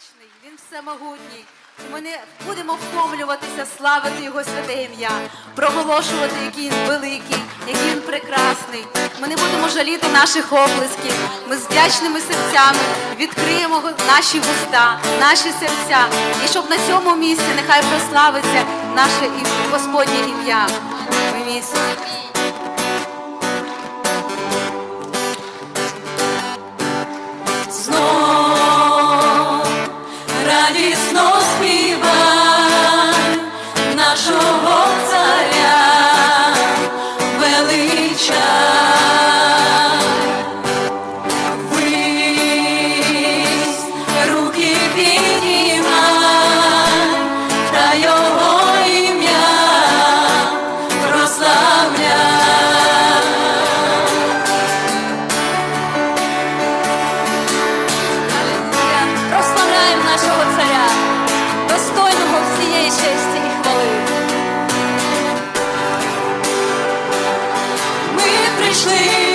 вічний, він всемогутній. Ми не будемо втомлюватися славити його святе ім'я, проголошувати, який він великий, який він прекрасний. Ми не будемо жаліти наших оплесків. Ми з вдячними серцями відкриємо наші вуста, наші серця. І щоб на цьому місці нехай прославиться наше Господнє ім'я. Ім'я Krishna. sleep.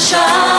pressure